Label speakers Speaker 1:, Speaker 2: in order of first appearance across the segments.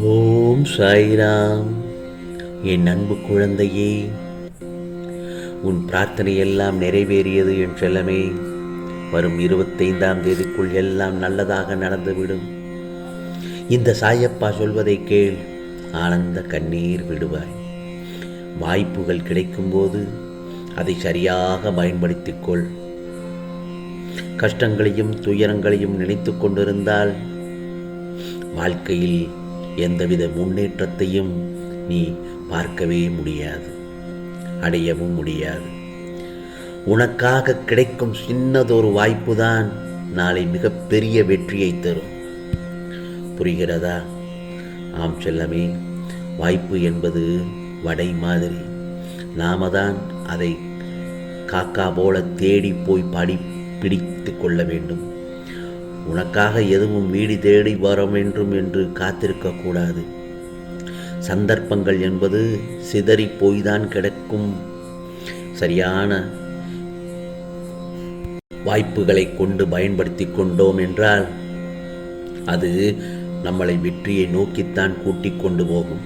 Speaker 1: ஓம் சாய்ராம். என் அன்பு குழந்தையே உன் பிரார்த்தனை எல்லாம் நிறைவேறியது என் செல்லமே. வரும் இருபத்தைந்தாம் தேதிக்குள் எல்லாம் நல்லதாக நடந்துவிடும். இந்த சாயப்பா சொல்வதை கேள் ஆனந்த கண்ணீர் விடுவாய். வாய்ப்புகள் கிடைக்கும்போது அதை சரியாக பயன்படுத்திக் கொள். கஷ்டங்களையும் துயரங்களையும் நினைத்து கொண்டிருந்தால் வாழ்க்கையில் எந்தவித முன்னேற்றத்தையும் நீ பார்க்கவே முடியாது அடையவும் முடியாது. உனக்காக கிடைக்கும் சின்னதொரு வாய்ப்பு தான் நாளை மிகப்பெரிய வெற்றியை தரும். புரிகிறதா? ஆம் செல்லமே வாய்ப்பு என்பது வடை மாதிரி. நாம தான் அதை காக்கா போல தேடி போய் படி பிடித்து கொள்ள வேண்டும். உனக்காக எதுவும் வீடு தேடி வர வேண்டும் என்று காத்திருக்கக்கூடாது. சந்தர்ப்பங்கள் என்பது சிதறி போய்தான் கிடக்கும். சரியான வாய்ப்புகளை கொண்டு பயன்படுத்தி கொண்டோம் என்றால் அது நம்மளை வெற்றியை நோக்கித்தான் கூட்டி கொண்டு போகும்.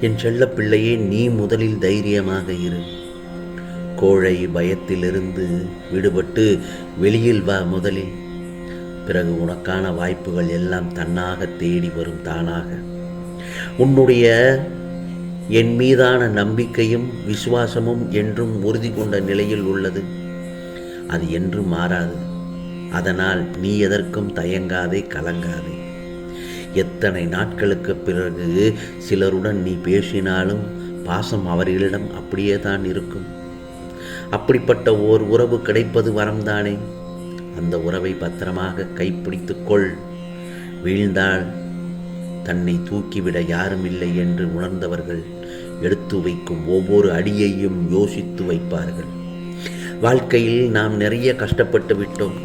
Speaker 1: என் செல்ல பிள்ளையே நீ முதலில் தைரியமாக இரு. கோழை பயத்திலிருந்து விடுபட்டு வெளியில் வா முதலில். பிறகு உனக்கான வாய்ப்புகள் எல்லாம் தன்னாக தேடி வரும் தானாக. உன்னுடைய என் மீதான நம்பிக்கையும் விசுவாசமும் என்றும் உறுதி கொண்ட நிலையில் உள்ளது. அது என்றும் மாறாது. அதனால் நீ எதற்கும் தயங்காதே கலங்காதே. எத்தனை நாட்களுக்கு பிறகு சிலருடன் நீ பேசினாலும் பாசம் அவர்களிடம் அப்படியே தான் இருக்கும். அப்படிப்பட்ட ஓர் உறவு கிடைப்பது வரம்தானே? அந்த உறவை பத்திரமாக கைப்பிடித்துக்கொள். வீழ்ந்தால் தன்னை தூக்கிவிட யாரும் இல்லை என்று உணர்ந்தவர்கள் எடுத்து வைக்கும் ஒவ்வொரு அடியையும் யோசித்து வைப்பார்கள். வாழ்க்கையில் நாம் நிறைய கஷ்டப்பட்டு விட்டோம்.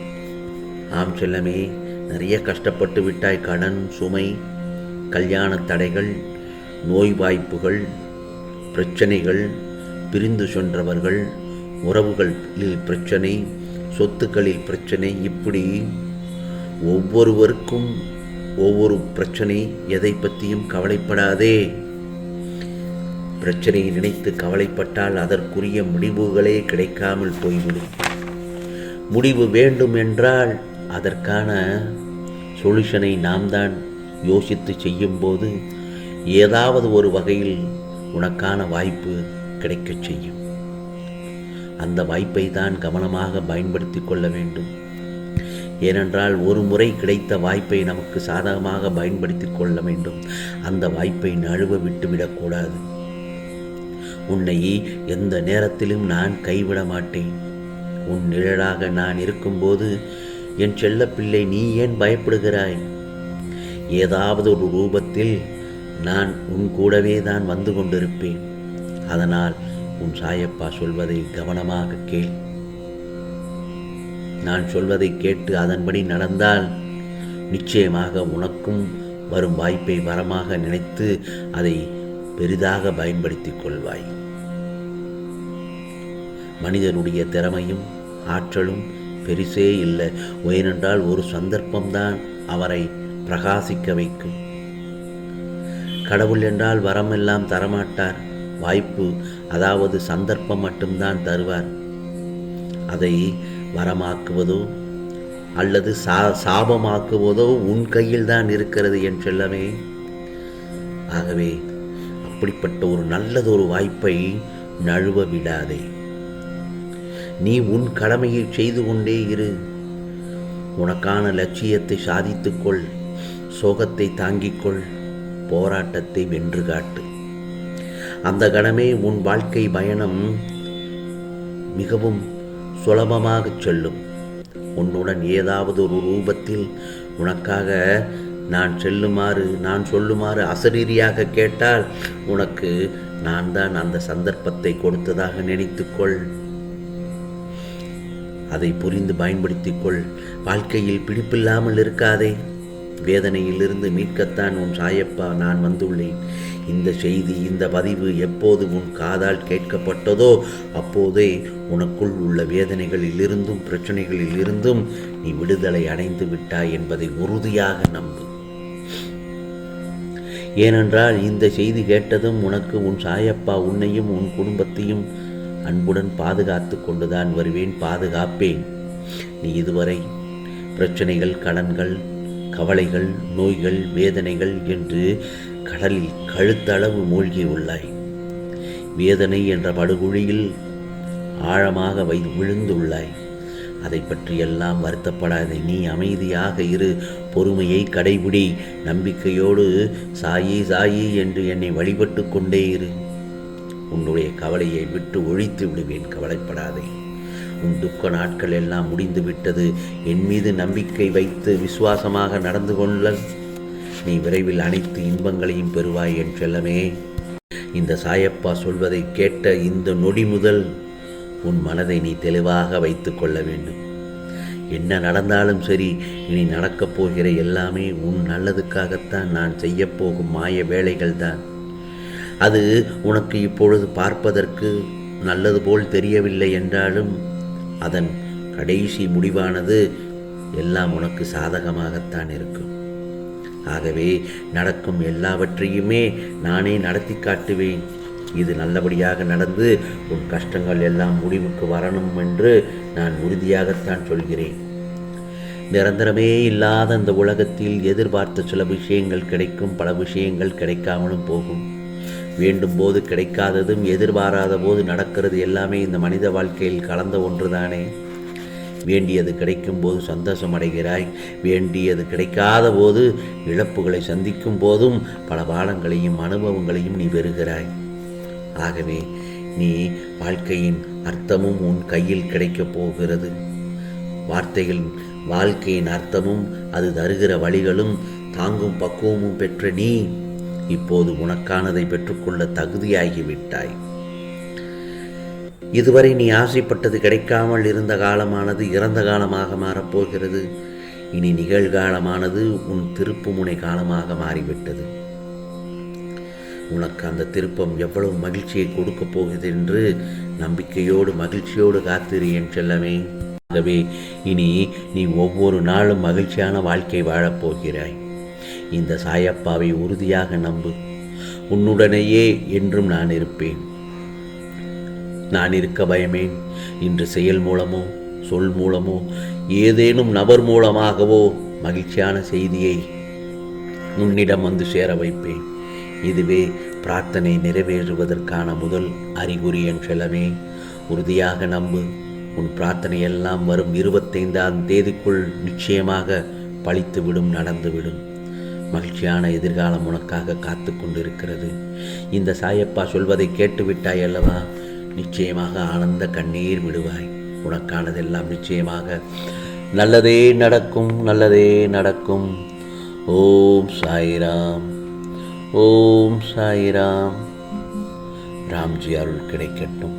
Speaker 1: ஆம் செல்லமே நிறைய கஷ்டப்பட்டு விட்டாய் கடன் சுமை கல்யாண தடைகள் நோய் வாய்ப்புகள் பிரச்சனைகள் பிரிந்து சென்றவர்கள் உறவுகளில் பிரச்சனை சொத்துக்களில் பிரச்சனை இப்படி ஒவ்வொருவருக்கும் ஒவ்வொரு பிரச்சனை எதை பற்றியும் கவலைப்படாதே. பிரச்சனையை நினைத்து கவலைப்பட்டால் அதற்குரிய முடிவுகளே கிடைக்காமல் போய்விடும். முடிவு வேண்டும் என்றால் அதற்கான சொல்யூஷனை நாம் தான் யோசித்து செய்யும்போது ஏதாவது ஒரு வகையில் உனக்கான வாய்ப்பு கிடைக்கச் செய்யும். அந்த வாய்ப்பை தான் கவனமாக பயன்படுத்தி கொள்ள வேண்டும். ஏனென்றால் ஒரு முறை கிடைத்த வாய்ப்பை நமக்கு சாதகமாக பயன்படுத்தி கொள்ள வேண்டும். அந்த வாய்ப்பை நழுவ விட்டுவிடக்கூடாது உன்னை எந்த நேரத்திலும் நான் கைவிட மாட்டேன். உன் நிழலாக நான் இருக்கும்போது என் செல்லப்பிள்ளை நீ ஏன் பயப்படுகிறாய்? ஏதாவது ஒரு ரூபத்தில் நான் உன் கூடவே தான் வந்து கொண்டிருப்பேன். அதனால் உன் சாயப்பா சொல்வதை கவனமாக கேள். நான் சொல்வதை கேட்டு அதன்படி நடந்தால் நிச்சயமாக உனக்கும் வரும் வாய்ப்பை வரமாக நினைத்து அதை பெரிதாக பயன்படுத்திக் கொள்வாய். மனிதனுடைய திறமையும் ஆற்றலும் பெரிசே இல்லை. ஏனென்றால் ஒரு சந்தர்ப்பம்தான் அவரை பிரகாசிக்க வைக்கும். கடவுள் என்றால் வரமெல்லாம் தரமாட்டார். வாய்ப்பு அதாவது சந்தர்ப்பம் மட்டும்தான் தருவார். அதை வரமாக்குவதோ அல்லது சா சாபமாக்குவதோ உன் கையில் தான் இருக்கிறது என் செல்லமே. ஆகவே அப்படிப்பட்ட ஒரு நல்லதொரு வாய்ப்பை நழுவ விடாதே. நீ உன் கடமையை செய்து கொண்டே இரு. உனக்கான லட்சியத்தை சாதித்துக்கொள். சோகத்தை தாங்கிக்கொள். போராட்டத்தை வென்று காட்டு. அந்த கணமே உன் வாழ்க்கை பயணம் மிகவும் சுலபமாக செல்லும். உன்னுடன் ஏதாவது ஒரு ரூபத்தில் உனக்காக நான் செல்லுமாறு நான் சொல்லுமாறு அசரீரியாக கேட்டால் உனக்கு நான் தான் அந்த சந்தர்ப்பத்தை கொடுத்ததாக நினைத்துக்கொள். அதை புரிந்து பயன்படுத்திக்கொள். வாழ்க்கையில் பிடிப்பில்லாமல் இருக்காதே. வேதனையிலிருந்து மீட்கத்தான் உன் சாயப்பா நான் வந்துள்ளேன். இந்த செய்தி இந்த பதிவு எப்போது உன் காதால் கேட்கப்பட்டதோ அப்போதே உனக்குள் உள்ள வேதனைகளில் இருந்தும் பிரச்சனைகளில் இருந்தும் நீ விடுதலை அடைந்து விட்டாய் என்பதை உறுதியாக நம்பு. ஏனென்றால் இந்த செய்தி கேட்டதும் உனக்கு உன் சாயப்பா உன்னையும் உன் குடும்பத்தையும் அன்புடன் பாதுகாத்து கொண்டுதான் வருவேன் பாதுகாப்பேன். நீ இதுவரை பிரச்சனைகள் கடன்கள் கவலைகள் நோய்கள் வேதனைகள் என்று கடலில் கழுத்தளவு மூழ்கி உள்ளாய். வேதனை என்ற படுகுழியில் ஆழமாக வை விழுந்துள்ளாய் அதை பற்றியெல்லாம் வருத்தப்படாதே நீ அமைதியாக இரு. பொறுமையை கடைபிடி. நம்பிக்கையோடு சாயி சாயி என்று என்னை வழிபட்டு கொண்டே இரு. உன்னுடைய கவலையை விட்டு ஒழித்து விடுவேன் கவலைப்படாதே. உன் துக்க நாட்கள் எல்லாம் முடிந்து விட்டது என் மீது நம்பிக்கை வைத்து விசுவாசமாக நடந்து கொள்ள நீ விரைவில் அனைத்து இன்பங்களையும் பெறுவாய் என் செல்லமே. இந்த சாயப்பா சொல்வதை கேட்ட இந்த நொடி முதல் உன் மனதை நீ தெளிவாக வைத்து கொள்ள வேண்டும். என்ன நடந்தாலும் சரி இனி நடக்கப் போகிற எல்லாமே உன் நல்லதுக்காகத்தான் நான் செய்யப்போகும் மாய வேலைகள் தான் அது உனக்கு இப்பொழுது பார்ப்பதற்கு நல்லது போல் தெரியவில்லை என்றாலும் அதன் கடைசி முடிவானது எல்லாம் உனக்கு சாதகமாகத்தான் இருக்கும். ஆகவே நடக்கும் எல்லாவற்றையுமே நானே நடத்தி காட்டுவேன். இது நல்லபடியாக நடந்து உன் கஷ்டங்கள் எல்லாம் முடிவுக்கு வரணும் என்று நான் உறுதியாகத்தான் சொல்கிறேன். நிரந்தரமே இல்லாத இந்த உலகத்தில் எதிர்பார்த்த சில விஷயங்கள் கிடைக்கும் பல விஷயங்கள் கிடைக்காமலும் போகும். வேண்டும் போது கிடைக்காததும் எதிர்பாராத போது நடக்கிறது எல்லாமே இந்த மனித வாழ்க்கையில் கலந்த ஒன்றுதானே? வேண்டியது கிடைக்கும் போது சந்தோஷம் அடைகிறாய். வேண்டியது கிடைக்காத போது இழப்புகளை சந்திக்கும் போதும் பல பாடங்களையும் அனுபவங்களையும் நீ பெறுகிறாய். ஆகவே நீ வாழ்க்கையின் அர்த்தமும் உன் கையில் கிடைக்கப் போகிறது. வார்த்தைகள் வாழ்க்கையின் அர்த்தமும் அது தருகிற வழிகளும் தாங்கும் பக்குவமும் பெற்ற நீ இப்போது உனக்கானதை பெற்றுக்கொள்ள தகுதியாகிவிட்டாய். இதுவரை நீ ஆசைப்பட்டது கிடைக்காமல் இருந்த காலமானது இறந்த காலமாக மாறப்போகிறது. இனி நிகழ்காலமானது உன் திருப்பு முனை காலமாக மாறிவிட்டது. உனக்கு அந்த திருப்பம் எவ்வளவு மகிழ்ச்சியை கொடுக்கப் போகிறது என்று நம்பிக்கையோடு மகிழ்ச்சியோடு காத்திரு என் செல்லமே. ஆகவே இனி நீ ஒவ்வொரு நாளும் மகிழ்ச்சியான வாழ்க்கை வாழப்போகிறாய் இந்த சாயப்பாவை உறுதியாக நம்பு. உன்னுடனேயே என்றும் நான் இருப்பேன். நான் இருக்க பயமேன். இன்று செயல் மூலமோ சொல் மூலமோ ஏதேனும் நபர் மூலமாகவோ மகிழ்ச்சியான செய்தியை உன்னிடம் வந்து சேர வைப்பேன். இதுவே பிரார்த்தனை நிறைவேறுவதற்கான முதல் அறிகுறி என் செலவே உறுதியாக நம்பு உன் பிரார்த்தனை எல்லாம் வரும் இருபத்தைந்தாம் தேதிக்குள் நிச்சயமாக பழித்துவிடும் நடந்துவிடும். மகிழ்ச்சியான எதிர்காலம் உனக்காக காத்து கொண்டிருக்கிறது இந்த சாயப்பா சொல்வதை கேட்டுவிட்டாய் அல்லவா? நிச்சயமாக ஆனந்த கண்ணீர் விடுவாய். உனக்கானதெல்லாம் நிச்சயமாக நல்லதே நடக்கும் நல்லதே நடக்கும். ஓம் சாய்ராம் ஓம் சாய்ராம். ராம்ஜி அருள் கிடைக்கட்டும்.